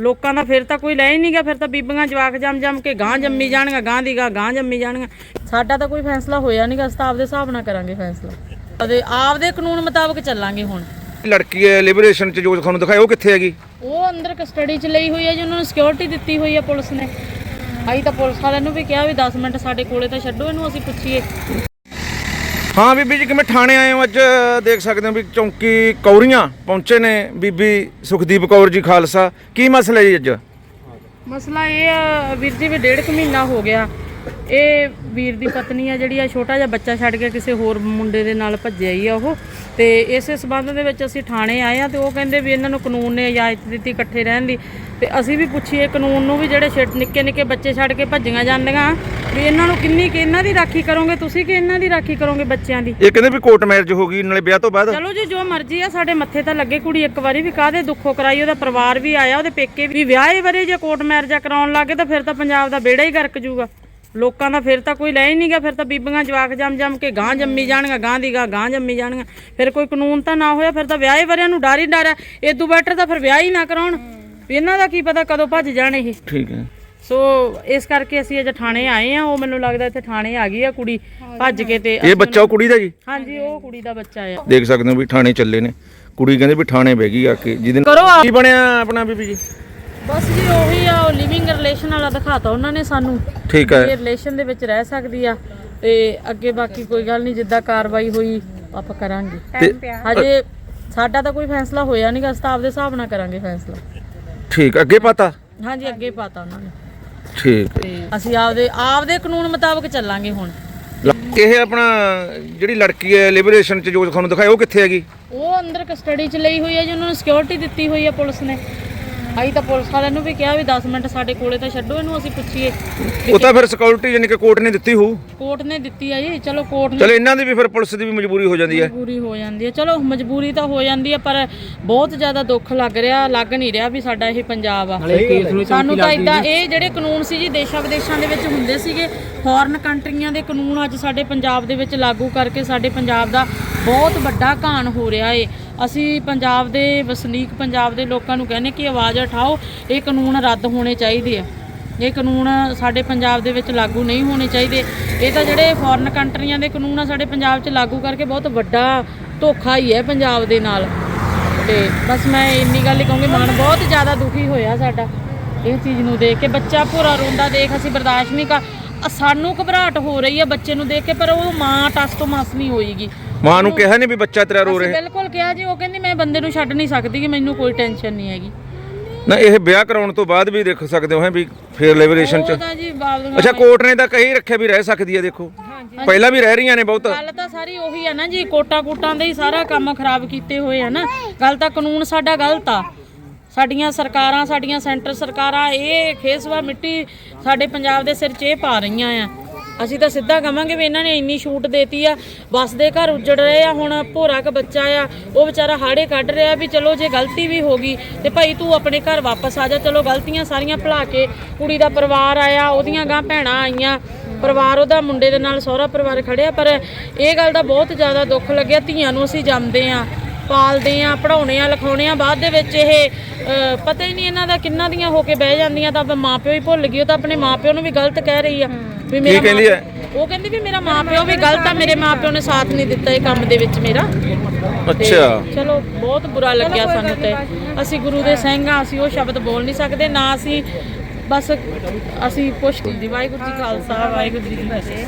ਲੋਕਾਂ ਦਾ ਫਿਰ ਤਾਂ ਕੋਈ ਲੈ ਹੀ ਨਹੀਂ ਗਿਆ ਫਿਰ ਤਾਂ ਬੀਬੀਆਂ ਜਵਾਕ ਜੰਮ ਜੰਮ ਕੇ ਗਾਂ ਜੰਮੀ ਜਾਣਗੀਆਂ ਗਾਂ ਦੀ ਗਾਂ ਗਾਂ ਜੰਮੀ ਜਾਣਗੀਆਂ। ਸਾਡਾ ਤਾਂ ਕੋਈ ਫੈਸਲਾ ਹੋਇਆ ਨਹੀਂਗਾ ਅਸੀਂ ਤਾਂ ਆਪਦੇ ਹਿਸਾਬ ਨਾਲ ਕਰਾਂਗੇ ਫੈਸਲਾ। ਅਤੇ ਆਪਦੇ ਕਾਨੂੰਨ ਮੁਤਾਬਕ ਚੱਲਾਂਗੇ ਹੁਣ। ਲੜਕੀ ਹੈ ਲਿਬਰੇਸ਼ਨ ਚ ਜੋ ਤੁਹਾਨੂੰ ਦਿਖਾਇਆ ਉਹ ਕਿੱਥੇ ਹੈਗੀ? ਉਹ ਅੰਦਰ ਕਸਟਡੀ 'ਚ ਲਈ ਹੋਈ ਹੈ ਜੀ ਉਹਨਾਂ ਨੂੰ ਸਿਕਿਉਰਿਟੀ ਦਿੱਤੀ ਹੋਈ ਹੈ ਪੁਲਿਸ ਨੇ। ਅਸੀਂ ਤਾਂ ਪੁਲਿਸ ਵਾਲਿਆਂ ਨੂੰ ਵੀ ਕਿਹਾ ਵੀ 10 ਮਿੰਟ ਸਾਡੇ ਕੋਲੇ ਤਾਂ ਛੱਡੋ ਇਹਨੂੰ ਅਸੀਂ ਪੁੱਛੀਏ। ਹਾਂ ਬੀਬੀ ਜੀ, ਕਿਵੇਂ ਥਾਣੇ ਆਏ ਹੋ ਅੱਜ? ਦੇਖ ਸਕਦੇ ਹੋ ਵੀ ਚੌਂਕੀ ਕੌਰੀਆਂ ਪਹੁੰਚੇ ਨੇ ਬੀਬੀ ਸੁਖਦੀਪ ਕੌਰ ਜੀ ਖਾਲਸਾ। ਕੀ ਮਸਲਾ ਜੀ ਅੱਜ? ਮਸਲਾ ਇਹ ਆ, ਵੀਰ ਜੀ, ਵੀ ਡੇਢ ਕੁ ਮਹੀਨਾ ਹੋ ਗਿਆ। ਇਹ ਵੀਰ ਦੀ ਪਤਨੀ ਆ ਜਿਹੜੀ ਆ, ਛੋਟਾ ਜਿਹਾ ਬੱਚਾ ਛੱਡ ਕੇ ਕਿਸੇ ਹੋਰ ਮੁੰਡੇ ਦੇ ਨਾਲ ਭੱਜਿਆ ਹੀ ਆ ਉਹ। ਤੇ ਇਸੇ ਸਬੰਧ ਦੇ ਵਿੱਚ ਅਸੀਂ ਥਾਣੇ ਆਏ ਆ ਤੇ ਉਹ ਕਹਿੰਦੇ ਵੀ ਇਹਨਾਂ ਨੂੰ ਕਾਨੂੰਨ ਨੇ ਇਜਾਜ਼ਤ ਦਿੱਤੀ ਇਕੱਠੇ ਰਹਿਣ ਦੀ। ਤੇ ਅਸੀਂ ਵੀ ਪੁੱਛੀਏ ਕਾਨੂੰਨ ਨੂੰ ਵੀ ਜਿਹੜੇ ਛਿਟ ਨਿੱਕੇ ਨਿੱਕੇ ਬੱਚੇ ਛੱਡ ਕੇ ਭੱਜੀਆਂ ਜਾਂਦੀਆਂ। ਵੀ ਇਹਨਾਂ ਨੂੰ ਕਿੰਨੀ ਕਿ ਇਹਨਾਂ ਦੀ ਰਾਖੀ ਕਰੋਗੇ ਤੁਸੀਂ ਕਿ ਇਹਨਾਂ ਦੀ ਰਾਖੀ ਕਰੋਗੇ ਬੱਚਿਆਂ ਦੀ? ਇਹ ਕਹਿੰਦੇ ਵੀ ਕੋਰਟ ਮੈਰਿਜ ਹੋ ਗਈ ਨਾਲੇ ਵਿਆਹ ਤੋਂ ਬਾਅਦ। ਚਲੋ ਜੀ ਜੋ ਮਰਜ਼ੀ ਆ ਸਾਡੇ ਮੱਥੇ ਤਾਂ ਲੱਗੇ ਕੁੜੀ ਇੱਕ ਵਾਰੀ ਵੀ ਕਾਹਦੇ ਦੁੱਖੋ ਕਰਾਈ ਉਹਦਾ ਪਰਿਵਾਰ ਵੀ ਆਇਆ ਉਹਦੇ ਪੇਕੇ ਵੀ। ਵਿਆਹੇ ਵਰੇ ਜੇ ਕੋਰਟ ਮੈਰਿਜਾਂ ਕਰਾਉਣ ਲੱਗੇ ਤਾਂ ਫਿਰ ਤਾਂ ਪੰਜਾਬ ਦਾ ਬੇੜਾ ਹੀ ਗਰਕ ਜੂਗਾ। ਲੋਕਾਂ ਦਾ ਫਿਰ ਤਾਂ ਕੋਈ ਲੈ ਹੀ ਨਹੀਂ ਗਿਆ ਫਿਰ ਤਾਂ ਬੀਬੀਆਂ ਜਵਾਕ ਜੰਮ ਜੰਮ ਕੇ ਗਾਂ ਜੰਮੀ ਜਾਣਗੀਆਂ ਗਾਂ ਦੀ ਗਾਂ ਗਾਂ ਜੰਮੀ ਜਾਣਗੀਆਂ। ਫਿਰ ਕੋਈ ਕਾਨੂੰਨ ਤਾਂ ਨਾ ਹੋਇਆ ਫਿਰ ਤਾਂ ਵਿਆਹੇ ਵਰਿਆਂ ਨੂੰ ਡਰ ਹੀ ਡਰ ਆ ਇਦੋਂ ਬੈਟਰ ਤਾਂ ਫਿਰ ਵਿਆਹ ਹੀ ਨਾ ਕਰਾਉਣ। ਵੀ ਇਹਨਾਂ ਦਾ ਕੀ ਪਤਾ ਕਦੋਂ ਭੱਜ ਜਾਣ ਇਹ। ਠੀਕ ਹੈ। ਸੋ ਇਸ ਕਰਕੇ ਅਸੀਂ ਅੱਜ ਥਾਣੇ ਆਏ ਆ ਉਹ ਮੈਨੂੰ ਲੱਗਦਾ ਇੱਥੇ ਥਾਣੇ ਆ ਗਈ ਆ ਕੁੜੀ ਭੱਜ ਕੇ ਤੇ ਇਹ ਬੱਚਾ ਉਹ ਕੁੜੀ ਦਾ ਜੀ? ਹਾਂਜੀ ਉਹ ਕੁੜੀ ਦਾ ਬੱਚਾ ਆ। ਦੇਖ ਸਕਦੇ ਹੋ ਵੀ ਥਾਣੇ ਚੱਲੇ ਨੇ। ਕੁੜੀ ਕਹਿੰਦੇ ਵੀ ਥਾਣੇ ਬਹਿ ਗਈ ਆ ਕੇ। ਜਿਹਦੇ ਕਰੋ ਆ। ਕੀ ਬਣਿਆ ਆਪਣਾ ਬੀਬੀ ਜੀ? ਬਸ ਜੀ ਉਹੀ ਆ ਉਹ ਲਿਵਿੰਗ ਰਿਲੇਸ਼ਨ ਵਾਲਾ ਦਿਖਾਤਾ ਉਹਨਾਂ ਨੇ ਸਾਨੂੰ। ਠੀਕ ਇਹ ਹੈ ਰਿਲੇਸ਼ਨ ਦੇ ਵਿੱਚ ਰਹਿ ਸਕਦੀ ਆ। ਤੇ ਅੱਗੇ ਬਾਕੀ ਕੋਈ ਗੱਲ ਨਹੀਂ ਜਿੱਦਾਂ ਕਾਰਵਾਈ ਹੋਈ ਆਪਾਂ ਕਰਾਂਗੇ। ਤੇ ਹਜੇ ਸਾਡਾ ਤਾਂ ਕੋਈ ਫੈਸਲਾ ਹੋਇਆ ਨਹੀਂ ਅਸੀਂ ਤਾਂ ਆਪਦੇ ਹਿਸਾਬ ਨਾਲ ਕਰਾਂਗੇ ਫੈਸਲਾ। ਠੀਕ ਅੱਗੇ ਪਤਾ? ਹਾਂਜੀ ਅੱਗੇ ਪਾਤਾ ਉਹਨਾਂ ਨੇ। ਠੀਕ। ਹੈ ਤੇ ਅਸੀਂ ਆਪਦੇ ਆਪਦੇ ਕਾਨੂੰਨ ਮੁਤਾਬਕ ਚੱਲਾਂਗੇ ਹੁਣ। ਇਹ ਆਪਣਾ ਜਿਹੜੀ ਲੜਕੀ ਹੈ ਲਿਬਰੇਸ਼ਨ ਚ ਜੋ ਤੁਹਾਨੂੰ ਦਿਖਾਇਆ ਉਹ ਕਿੱਥੇ ਹੈਗੀ? ਉਹ ਅੰਦਰ ਕਸਟਡੀ 'ਚ ਲਈ ਹੋਈ ਹੈ ਜੀ ਉਹਨਾਂ ਨੂੰ ਸਿਕਿਉਰਿਟੀ ਦਿੱਤੀ ਹੋਈ ਹੈ ਪੁਲਿਸ ਨੇ। ਅਸੀਂ ਤਾਂ ਪੁਲਿਸ ਵਾਲਿਆਂ ਨੂੰ ਵੀ ਕਿਹਾ ਵੀ 10 ਮਿੰਟ ਸਾਡੇ ਕੋਲੇ ਤਾਂ ਛੱਡੋ ਇਹਨੂੰ ਅਸੀਂ ਪੁੱਛੀਏ। ਉਹ ਤਾਂ ਫਿਰ ਸਿਕਿਉਰਿਟੀ ਯਾਨੀ ਕਿ ਕੋਰਟ ਨੇ ਦਿੱਤੀ ਹੋਊ। ਕੋਰਟ ਨੇ ਦਿੱਤੀ ਆ ਜੀ ਚਲੋ ਕੋਰਟ ਨੇ ਚਲੋ ਇਹਨਾਂ ਦੀ ਵੀ ਫਿਰ ਪੁਲਿਸ ਦੀ ਵੀ ਮਜਬੂਰੀ ਹੋ ਜਾਂਦੀ ਹੈ। ਮਜਬੂਰੀ ਹੋ ਜਾਂਦੀ ਹੈ। ਚਲੋ ਮਜਬੂਰੀ ਤਾਂ ਹੋ ਜਾਂਦੀ ਹੈ ਪਰ ਬਹੁਤ ਜ਼ਿਆਦਾ ਦੁੱਖ ਲੱਗ ਰਿਹਾ ਲੱਗ ਨਹੀਂ ਰਿਹਾ ਵੀ ਸਾਡਾ ਇਹ ਪੰਜਾਬ ਆ। ਸਾਨੂੰ ਤਾਂ ਇਦਾਂ ਇਹ ਜਿਹੜੇ ਕਾਨੂੰਨ ਸੀ ਜੀ ਦੇਸ਼ਾਂ ਵਿਦੇਸ਼ਾਂ ਦੇ ਵਿੱਚ ਹੁੰਦੇ ਸੀਗੇ ਫੋਰਨ ਕੰਟਰੀਆਂ ਦੇ ਕਾਨੂੰਨ ਅੱਜ ਸਾਡੇ ਪੰਜਾਬ ਦੇ ਵਿੱਚ ਲਾਗੂ ਕਰਕੇ ਸਾਡੇ ਪੰਜਾਬ ਦਾ ਬਹੁਤ ਵੱਡਾ ਘਾਣ ਹੋ ਰਿਹਾ ਏ। ਅਸੀਂ ਪੰਜਾਬ ਦੇ ਵਸਨੀਕ, ਪੰਜਾਬ ਦੇ ਲੋਕਾਂ ਨੂੰ ਕਹਿੰਦੇ ਕਿ ਆਵਾਜ਼ ਉਠਾਓ, ਇਹ ਕਾਨੂੰਨ ਰੱਦ ਹੋਣੇ ਚਾਹੀਦੇ ਆ। ਇਹ ਕਾਨੂੰਨ ਸਾਡੇ ਪੰਜਾਬ ਦੇ ਵਿੱਚ ਲਾਗੂ ਨਹੀਂ ਹੋਣੇ ਚਾਹੀਦੇ। ਇਹ ਤਾਂ ਜਿਹੜੇ ਫੋਰਨ ਕੰਟਰੀਆਂ ਦੇ ਕਾਨੂੰਨ ਆ, ਸਾਡੇ ਪੰਜਾਬ 'ਚ ਲਾਗੂ ਕਰਕੇ ਬਹੁਤ ਵੱਡਾ ਧੋਖਾ ਹੀ ਹੈ ਪੰਜਾਬ ਦੇ ਨਾਲ। ਤੇ ਬਸ ਮੈਂ ਇੰਨੀ ਗੱਲ ਹੀ ਕਹੂੰਗੀ, ਮਨ ਬਹੁਤ ਜ਼ਿਆਦਾ ਦੁਖੀ ਹੋਇਆ ਸਾਡਾ ਇਹ ਚੀਜ਼ ਨੂੰ ਦੇਖ ਕੇ। ਬੱਚਾ ਪੂਰਾ ਰੋਂਦਾ ਦੇਖ, ਅਸੀਂ ਬਰਦਾਸ਼ਤ ਨਹੀਂ ਕਰ ਸਾਨੂੰ ਘਬਰਾਹਟ ਹੋ ਰਹੀ ਹੈ ਬੱਚੇ ਨੂੰ ਦੇਖ ਕੇ, ਪਰ ਉਹ ਮਾਂ ਟਸ ਤੋਂ ਮਸ ਨਹੀਂ ਹੋਏਗੀ ਮਾਂ ਨੂੰ ਕਿਹਾ ਨਹੀਂ ਵੀ ਬੱਚਾ ਤੇਰਾ ਰੋ ਅਸੀਂ ਰਿਹਾ। ਬਿਲਕੁਲ ਕਿਹਾ ਜੀ ਉਹ ਕਹਿੰਦੀ ਮੈਂ ਬੰਦੇ ਨੂੰ ਛੱਡ ਨਹੀਂ ਸਕਦੀ ਕਿ ਮੈਨੂੰ ਕੋਈ ਟੈਨਸ਼ਨ ਨਹੀਂ ਹੈਗੀ। ਨਾ ਇਹ ਵਿਆਹ ਕਰਾਉਣ ਤੋਂ ਬਾਅਦ ਵੀ ਦੇਖ ਸਕਦੇ ਹੋ ਹੈ ਵੀ ਫੇਰ ਲਿਬਰੇਸ਼ਨ ਚ। ਜੀ ਅੱਛਾ ਕੋਰਟ ਨੇ ਤਾਂ ਕਹੀ ਰੱਖਿਆ ਵੀ ਰਹਿ ਸਕਦੀ ਹੈ ਦੇਖੋ। ਪਹਿਲਾਂ ਵੀ ਰਹਿ ਰਹੀਆਂ ਨੇ ਬਹੁਤ। ਗੱਲ ਤਾਂ ਸਾਰੀ ਉਹੀ ਆ ਨਾ ਜੀ ਕੋਟਾ ਕੋਟਾਂ ਦੇ ਹੀ ਸਾਰਾ ਕੰਮ ਖਰਾਬ ਕੀਤੇ ਹੋਏ ਆ ਨਾ। ਗੱਲ ਤਾਂ ਕਾਨੂੰਨ ਸਾਡਾ ਗਲਤ ਆ। ਸਾਡੀਆਂ ਸਰਕਾਰਾਂ ਸਾਡੀਆਂ ਸੈਂਟਰ ਸਰਕਾਰਾਂ ਇਹ ਖੇਸਵਾ ਮਿੱਟੀ ਸਾਡੇ ਪੰਜਾਬ ਦੇ ਸਿਰ 'ਚ ਇਹ ਪਾ ਰਹੀਆਂ ਆ। ਅਸੀਂ ਤਾਂ ਸਿੱਧਾ ਕਵਾਂਗੇ ਵੀ ਇਹਨਾਂ ਨੇ ਇੰਨੀ ਛੂਟ ਦੇਤੀ ਆ, ਬਸ ਦੇ ਘਰ ਉੱਜੜ ਰਹੇ ਆ, ਹੁਣ ਭੋਰਾ ਕ ਬੱਚਾ ਆ, ਉਹ ਵਿਚਾਰਾ ਹਾੜੇ ਕੱਢ ਰਿਹਾ ਵੀ ਚਲੋ ਜੇ ਗਲਤੀ ਵੀ ਹੋ ਗਈ ਤੇ ਭਾਈ ਤੂੰ ਆਪਣੇ ਘਰ ਵਾਪਸ ਆ ਜਾ, ਚਲੋ ਗਲਤੀਆਂ ਸਾਰੀਆਂ ਭੁਲਾ ਕੇ ਕੁੜੀ ਦਾ ਪਰਿਵਾਰ ਆਇਆ, ਉਹਦੀਆਂ ਗਾਂ ਭੈਣਾਂ ਆਈਆਂ, ਪਰਿਵਾਰ ਉਹਦਾ ਮੁੰਡੇ ਦੇ ਨਾਲ ਸਹੁਰਾ ਪਰਿਵਾਰ ਖੜਿਆ, ਪਰ ਇਹ ਗੱਲ ਦਾ ਬਹੁਤ ਜ਼ਿਆਦਾ ਦੁੱਖ ਲੱਗਿਆ, ਧੀਆਂ ਨੂੰ ਅਸੀਂ ਜੰਮਦੇ ਆ। ਪਾਲਦੇ ਆ ਪੜਾਉਣੇ ਆ ਲਿਖਾਉਣੇ ਆ। ਬਾਅਦ ਦੇ ਵਿੱਚ ਇਹ ਪਤਾ ਹੀ ਨਹੀਂ ਇਹਨਾਂ ਦਾ ਕਿੰਨਾਂ ਦੀਆਂ ਹੋ ਕੇ ਬਹਿ ਜਾਂਦੀਆਂ ਤਾਂ ਮਾਪਿਓ ਹੀ ਭੁੱਲ ਗਈ ਉਹ ਤਾਂ ਆਪਣੇ ਮਾਪਿਓ ਨੂੰ ਵੀ ਗਲਤ ਕਹਿ ਰਹੀ ਆ ਵੀ ਮੇਰਾ ਕਹਿੰਦੀ ਮਾਂ- ਹੈ? ਉਹ ਕਹਿੰਦੀ ਵੀ ਮੇਰਾ ਮਾਪਿਓ ਵੀ ਗਲਤ ਆ ਮੇਰੇ ਮਾਪਿਓ ਨੇ ਸਾਥ ਨਹੀਂ ਦਿੱਤਾ ਇਹ ਕੰਮ ਦੇ ਵਿੱਚ ਮੇਰਾ। ਅੱਛਾ। ਚਲੋ ਬਹੁਤ ਬੁਰਾ ਲੱਗਿਆ ਸਾਨੂੰ ਤੇ। ਅਸੀਂ ਗੁਰੂ ਦੇ ਸਿੰਘ ਆ ਅਸੀਂ ਉਹ ਸ਼ਬਦ ਬੋਲ ਨਹੀਂ ਸਕਦੇ ਨਾ ਅਸੀਂ ਬਸ ਅਸੀਂ ਪੁੱਛ ਦੀ ਵਾਹਿਗੁਰੂ ਜੀ ਕਾ ਖਾਲਸਾ ਵਾਹਿਗੁਰੂ ਜੀ ਕੀ ਫਤਿਹ।